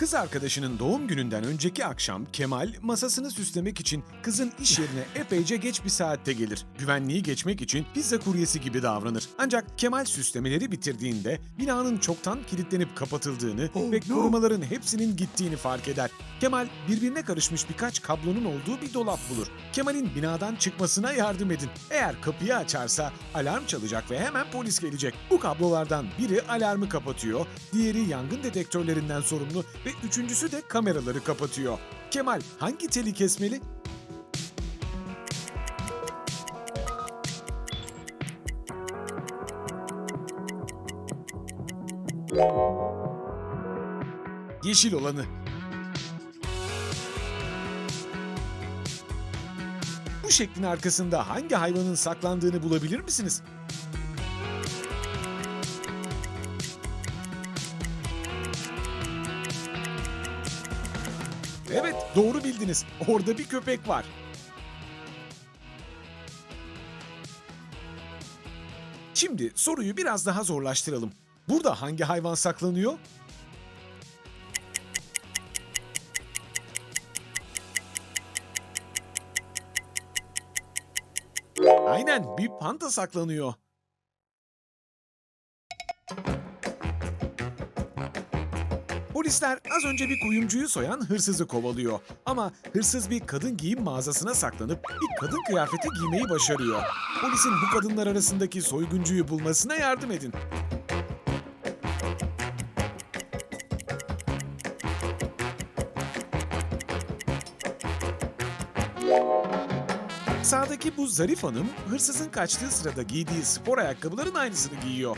Kız arkadaşının doğum gününden önceki akşam Kemal masasını süslemek için kızın iş yerine epeyce geç bir saatte gelir. Güvenliği geçmek için pizza kuryesi gibi davranır. Ancak Kemal süslemeleri bitirdiğinde binanın çoktan kilitlenip kapatıldığını Oh, ve no. korumaların hepsinin gittiğini fark eder. Kemal birbirine karışmış birkaç kablonun olduğu bir dolap bulur. Kemal'in binadan çıkmasına yardım edin. Eğer kapıyı açarsa alarm çalacak ve hemen polis gelecek. Bu kablolardan biri alarmı kapatıyor, diğeri yangın dedektörlerinden sorumlu ve üçüncüsü de kameraları kapatıyor. Kemal hangi teli kesmeli? Yeşil olanı. Bu şeklin arkasında hangi hayvanın saklandığını bulabilir misiniz? Evet, doğru bildiniz. Orada bir köpek var. Şimdi soruyu biraz daha zorlaştıralım. Burada hangi hayvan saklanıyor? Aynen, bir panda saklanıyor. Polisler az önce bir kuyumcuyu soyan hırsızı kovalıyor. Ama hırsız bir kadın giyim mağazasına saklanıp bir kadın kıyafeti giymeyi başarıyor. Polisin bu kadınlar arasındaki soyguncuyu bulmasına yardım edin. Sağdaki bu zarif hanım hırsızın kaçtığı sırada giydiği spor ayakkabıların aynısını giyiyor.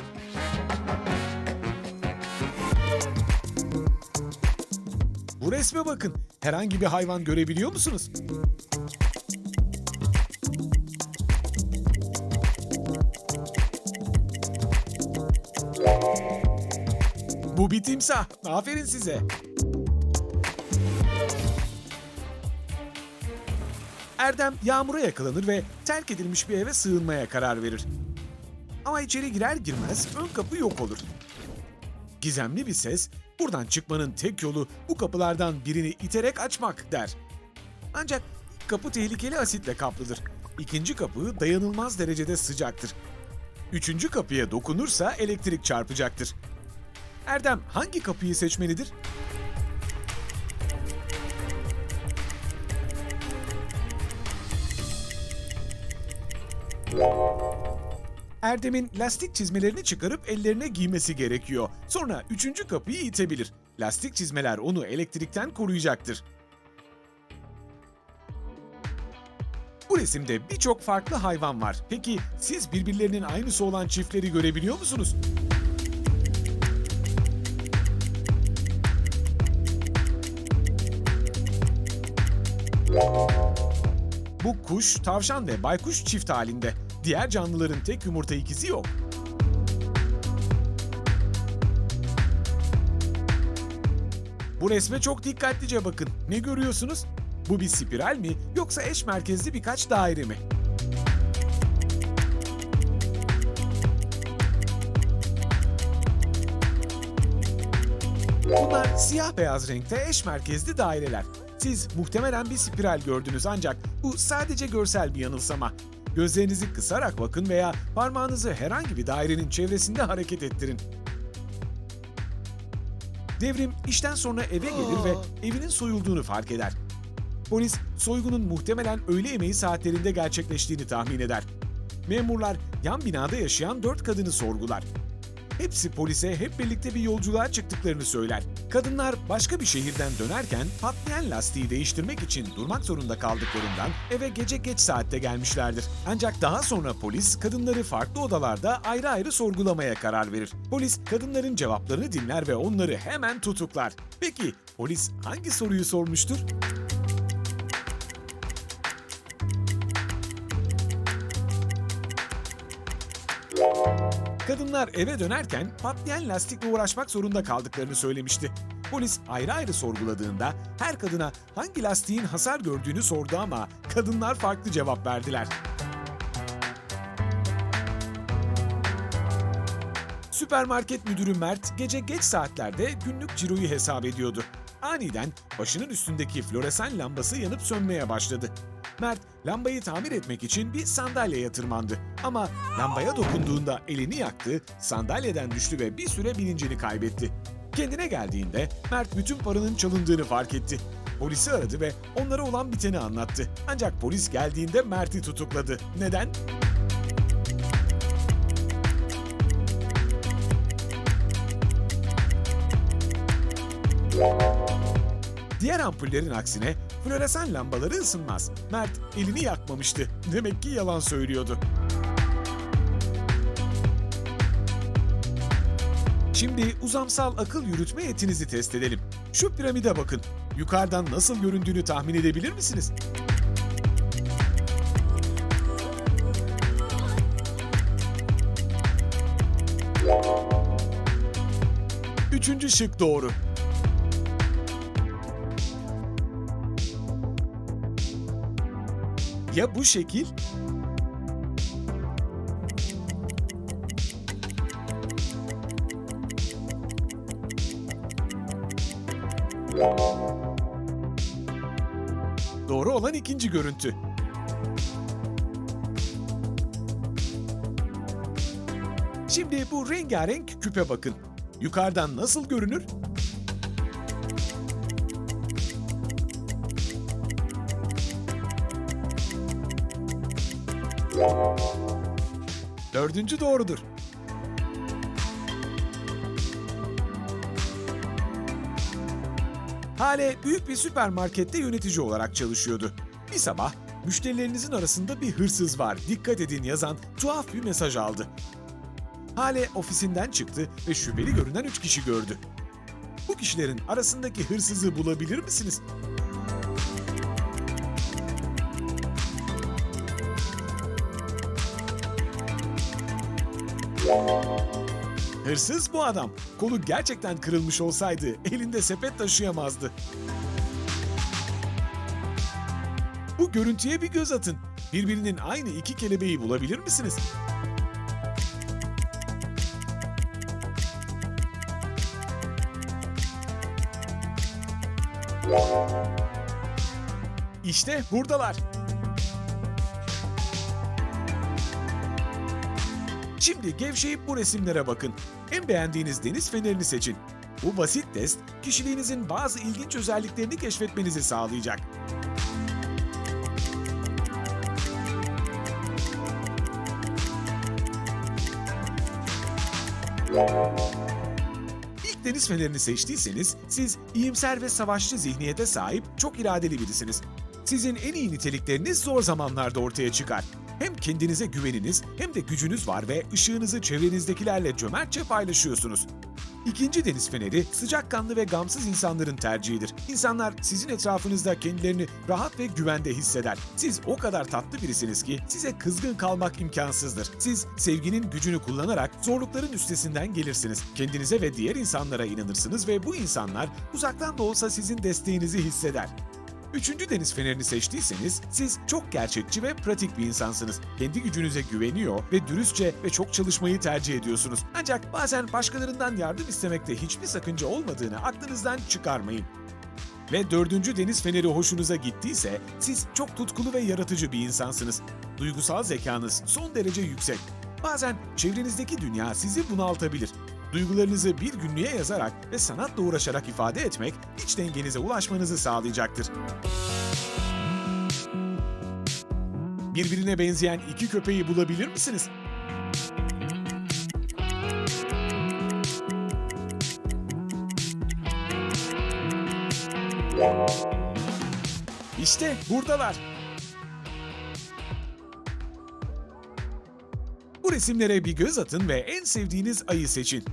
Resme bakın. Herhangi bir hayvan görebiliyor musunuz? Bu bir timsah. Aferin size. Erdem yağmura yakalanır ve terk edilmiş bir eve sığınmaya karar verir. Ama içeri girer girmez ön kapı yok olur. Gizemli bir ses, buradan çıkmanın tek yolu bu kapılardan birini iterek açmak der. Ancak kapı tehlikeli asitle kaplıdır. İkinci kapı dayanılmaz derecede sıcaktır. Üçüncü kapıya dokunursa elektrik çarpacaktır. Erdem hangi kapıyı seçmelidir? Erdem'in lastik çizmelerini çıkarıp ellerine giymesi gerekiyor. Sonra üçüncü kapıyı itebilir. Lastik çizmeler onu elektrikten koruyacaktır. Bu resimde birçok farklı hayvan var. Peki siz birbirlerinin aynısı olan çiftleri görebiliyor musunuz? Bu kuş, tavşan ve baykuş çift halinde. Diğer canlıların tek yumurta ikizi yok. Bu resme çok dikkatlice bakın. Ne görüyorsunuz? Bu bir spiral mi yoksa eş merkezli birkaç daire mi? Bunlar siyah beyaz renkte eş merkezli daireler. Siz muhtemelen bir spiral gördünüz ancak bu sadece görsel bir yanılsama. Gözlerinizi kısarak bakın veya parmağınızı herhangi bir dairenin çevresinde hareket ettirin. Devrim işten sonra eve gelir ve evinin soyulduğunu fark eder. Polis soygunun muhtemelen öğle yemeği saatlerinde gerçekleştiğini tahmin eder. Memurlar yan binada yaşayan dört kadını sorgular. Hepsi polise hep birlikte bir yolculuğa çıktıklarını söyler. Kadınlar başka bir şehirden dönerken patlayan lastiği değiştirmek için durmak zorunda kaldıklarından eve gece geç saatte gelmişlerdir. Ancak daha sonra polis kadınları farklı odalarda ayrı ayrı sorgulamaya karar verir. Polis kadınların cevaplarını dinler ve onları hemen tutuklar. Peki polis hangi soruyu sormuştur? Kadınlar eve dönerken patlayan lastikle uğraşmak zorunda kaldıklarını söylemişti. Polis ayrı ayrı sorguladığında her kadına hangi lastiğin hasar gördüğünü sordu ama kadınlar farklı cevap verdiler. Süpermarket müdürü Mert gece geç saatlerde günlük ciroyu hesap ediyordu. aniden başının üstündeki floresan lambası yanıp sönmeye başladı. Mert lambayı tamir etmek için bir sandalyeye tırmandı. Ama lambaya dokunduğunda elini yaktı, sandalyeden düştü ve bir süre bilincini kaybetti. Kendine geldiğinde Mert bütün paranın çalındığını fark etti. Polisi aradı ve onlara olan biteni anlattı. Ancak polis geldiğinde Mert'i tutukladı. Neden? Diğer ampullerin aksine floresan lambaları ısınmaz. Mert elini yakmamıştı. Demek ki yalan söylüyordu. Şimdi uzamsal akıl yürütme yetinizi test edelim. Şu piramide bakın. Yukarıdan nasıl göründüğünü tahmin edebilir misiniz? Üçüncü şık doğru. Ya bu şekil? Doğru olan ikinci görüntü. Şimdi bu rengarenk küpe bakın. Yukarıdan nasıl görünür? Dördüncü doğrudur. Hale büyük bir süpermarkette yönetici olarak çalışıyordu. Bir sabah müşterilerinizin arasında bir hırsız var dikkat edin yazan tuhaf bir mesaj aldı. Hale ofisinden çıktı ve şüpheli görünen üç kişi gördü. Bu kişilerin arasındaki hırsızı bulabilir misiniz? Hırsız bu adam. Kolu gerçekten kırılmış olsaydı elinde sepet taşıyamazdı. Bu görüntüye bir göz atın. Birbirinin aynı iki kelebeği bulabilir misiniz? İşte buradalar. Şimdi gevşeyip bu resimlere bakın. En beğendiğiniz deniz fenerini seçin. Bu basit test, kişiliğinizin bazı ilginç özelliklerini keşfetmenizi sağlayacak. İlk deniz fenerini seçtiyseniz siz iyimser ve savaşçı zihniyete sahip çok iradeli birisiniz. Sizin en iyi nitelikleriniz zor zamanlarda ortaya çıkar. Hem kendinize güveniniz hem de gücünüz var ve ışığınızı çevrenizdekilerle cömertçe paylaşıyorsunuz. İkinci deniz feneri sıcakkanlı ve gamsız insanların tercihidir. İnsanlar sizin etrafınızda kendilerini rahat ve güvende hisseder. Siz o kadar tatlı birisiniz ki size kızgın kalmak imkansızdır. Siz sevginin gücünü kullanarak zorlukların üstesinden gelirsiniz. Kendinize ve diğer insanlara inanırsınız ve bu insanlar uzaktan da olsa sizin desteğinizi hisseder. Üçüncü deniz fenerini seçtiyseniz siz çok gerçekçi ve pratik bir insansınız. Kendi gücünüze güveniyor ve dürüstçe ve çok çalışmayı tercih ediyorsunuz. Ancak bazen başkalarından yardım istemekte hiçbir sakınca olmadığını aklınızdan çıkarmayın. Ve dördüncü deniz feneri hoşunuza gittiyse siz çok tutkulu ve yaratıcı bir insansınız. Duygusal zekanız son derece yüksek. Bazen çevrenizdeki dünya sizi bunaltabilir. Duygularınızı bir günlüğe yazarak ve sanatla uğraşarak ifade etmek iç dengenize ulaşmanızı sağlayacaktır. Birbirine benzeyen iki köpeği bulabilir misiniz? İşte buradalar. Bu resimlere bir göz atın ve en sevdiğiniz ayı seçin.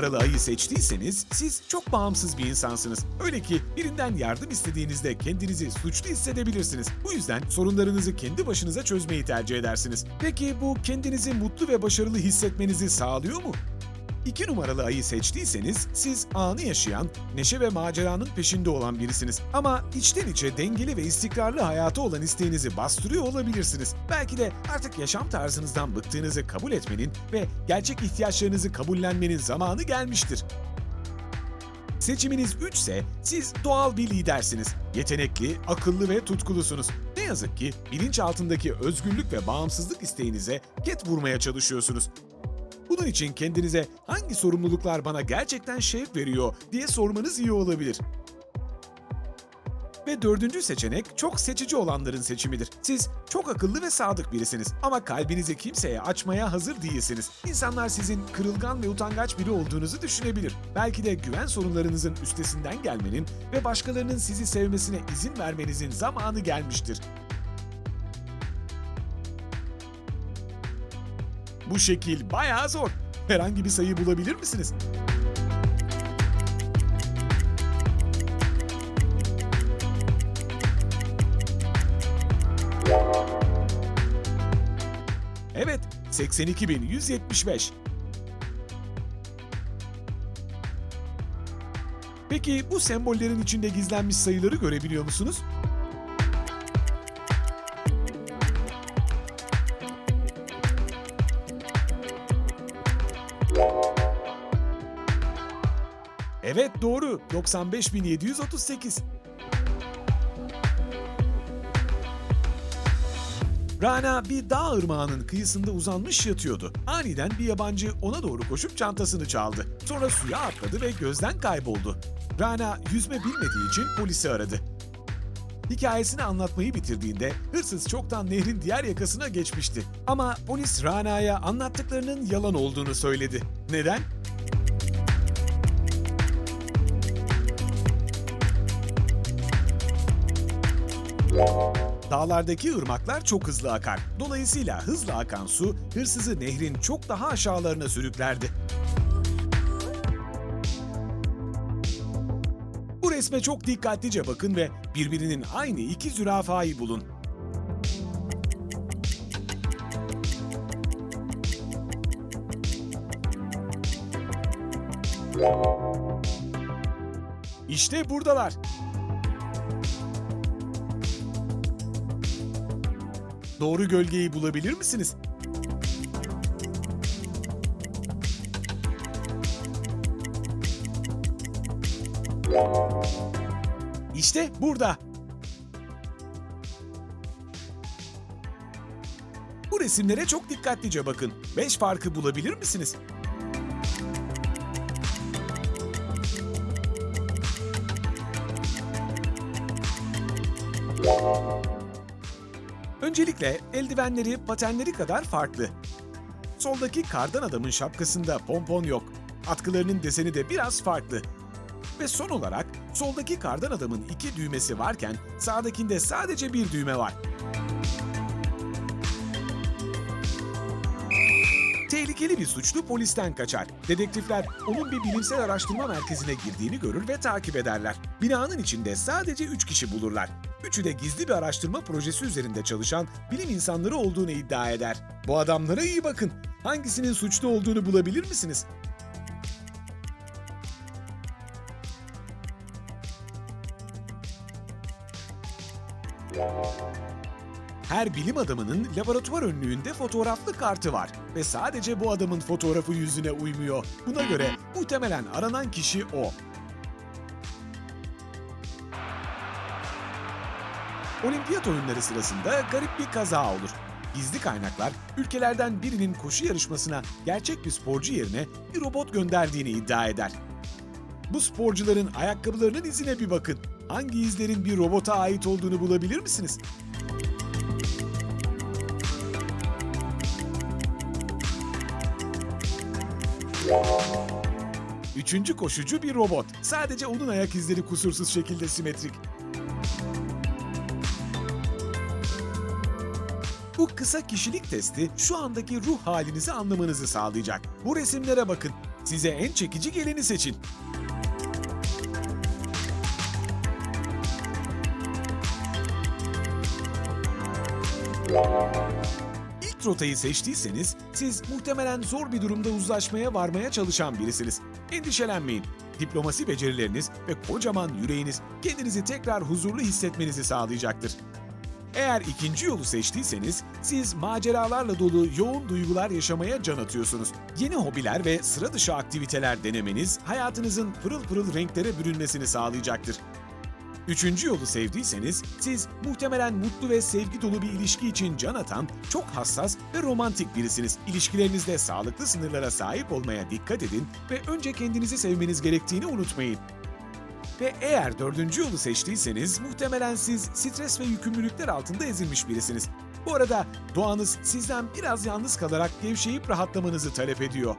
Numaralı ayı seçtiyseniz siz çok bağımsız bir insansınız. Öyle ki birinden yardım istediğinizde kendinizi suçlu hissedebilirsiniz. Bu yüzden sorunlarınızı kendi başınıza çözmeyi tercih edersiniz. Peki bu kendinizi mutlu ve başarılı hissetmenizi sağlıyor mu? İki numaralı ayı seçtiyseniz siz anı yaşayan, neşe ve maceranın peşinde olan birisiniz. Ama içten içe dengeli ve istikrarlı hayatı olan isteğinizi bastırıyor olabilirsiniz. Belki de artık yaşam tarzınızdan bıktığınızı kabul etmenin ve gerçek ihtiyaçlarınızı kabullenmenin zamanı gelmiştir. Seçiminiz 3 ise siz doğal bir lidersiniz. Yetenekli, akıllı ve tutkulusunuz. Ne yazık ki bilinç altındaki özgürlük ve bağımsızlık isteğinize ket vurmaya çalışıyorsunuz. Bunun için kendinize hangi sorumluluklar bana gerçekten şevk veriyor diye sormanız iyi olabilir. Ve dördüncü seçenek çok seçici olanların seçimidir. Siz çok akıllı ve sadık birisiniz ama kalbinizi kimseye açmaya hazır değilsiniz. İnsanlar sizin kırılgan ve utangaç biri olduğunuzu düşünebilir. Belki de güven sorunlarınızın üstesinden gelmenin ve başkalarının sizi sevmesine izin vermenizin zamanı gelmiştir. Bu şekil bayağı zor. Herhangi bir sayı bulabilir misiniz? Evet, 82.175. Peki bu sembollerin içinde gizlenmiş sayıları görebiliyor musunuz? Evet doğru. 95.738. Rana bir dağ ırmağının kıyısında uzanmış yatıyordu. Aniden bir yabancı ona doğru koşup çantasını çaldı. Sonra suya atladı ve gözden kayboldu. Rana yüzme bilmediği için polisi aradı. Hikayesini anlatmayı bitirdiğinde hırsız çoktan nehrin diğer yakasına geçmişti. Ama polis Rana'ya anlattıklarının yalan olduğunu söyledi. Neden? Dağlardaki ırmaklar çok hızlı akar. Dolayısıyla hızlı akan su hırsızı nehrin çok daha aşağılarına sürüklerdi. Bu resme çok dikkatlice bakın ve birbirinin aynı iki zürafayı bulun. İşte buradalar. Doğru gölgeyi bulabilir misiniz? İşte burada. Bu resimlere çok dikkatlice bakın. Beş farkı bulabilir misiniz? Öncelikle eldivenleri patenleri kadar farklı. Soldaki kardan adamın şapkasında pompon yok. Atkılarının deseni de biraz farklı. Ve son olarak soldaki kardan adamın iki düğmesi varken sağdakinde sadece bir düğme var. Tehlikeli bir suçlu polisten kaçar. Dedektifler onun bir bilimsel araştırma merkezine girdiğini görür ve takip ederler. Binanın içinde sadece üç kişi bulurlar. Üçü de gizli bir araştırma projesi üzerinde çalışan bilim insanları olduğunu iddia eder. Bu adamlara iyi bakın. Hangisinin suçlu olduğunu bulabilir misiniz? Her bilim adamının laboratuvar önlüğünde fotoğraflı kartı var ve sadece bu adamın fotoğrafı yüzüne uymuyor. Buna göre muhtemelen aranan kişi o. Olimpiyat oyunları sırasında garip bir kaza olur. Gizli kaynaklar ülkelerden birinin koşu yarışmasına gerçek bir sporcu yerine bir robot gönderdiğini iddia eder. Bu sporcuların ayakkabılarının izine bir bakın. Hangi izlerin bir robota ait olduğunu bulabilir misiniz? Üçüncü koşucu bir robot. Sadece onun ayak izleri kusursuz şekilde simetrik. Bu kısa kişilik testi şu andaki ruh halinizi anlamanızı sağlayacak. Bu resimlere bakın. Size en çekici geleni seçin. İlk rotayı seçtiyseniz siz muhtemelen zor bir durumda uzlaşmaya varmaya çalışan birisiniz. Endişelenmeyin. Diplomasi becerileriniz ve kocaman yüreğiniz kendinizi tekrar huzurlu hissetmenizi sağlayacaktır. Eğer ikinci yolu seçtiyseniz siz maceralarla dolu yoğun duygular yaşamaya can atıyorsunuz. Yeni hobiler ve sıra dışı aktiviteler denemeniz hayatınızın pırıl pırıl renklere bürünmesini sağlayacaktır. Üçüncü yolu sevdiyseniz siz muhtemelen mutlu ve sevgi dolu bir ilişki için can atan, çok hassas ve romantik birisiniz. İlişkilerinizde sağlıklı sınırlara sahip olmaya dikkat edin ve önce kendinizi sevmeniz gerektiğini unutmayın. Ve eğer dördüncü yolu seçtiyseniz muhtemelen siz stres ve yükümlülükler altında ezilmiş birisiniz. Bu arada doğanız sizden biraz yalnız kalarak gevşeyip rahatlamanızı talep ediyor.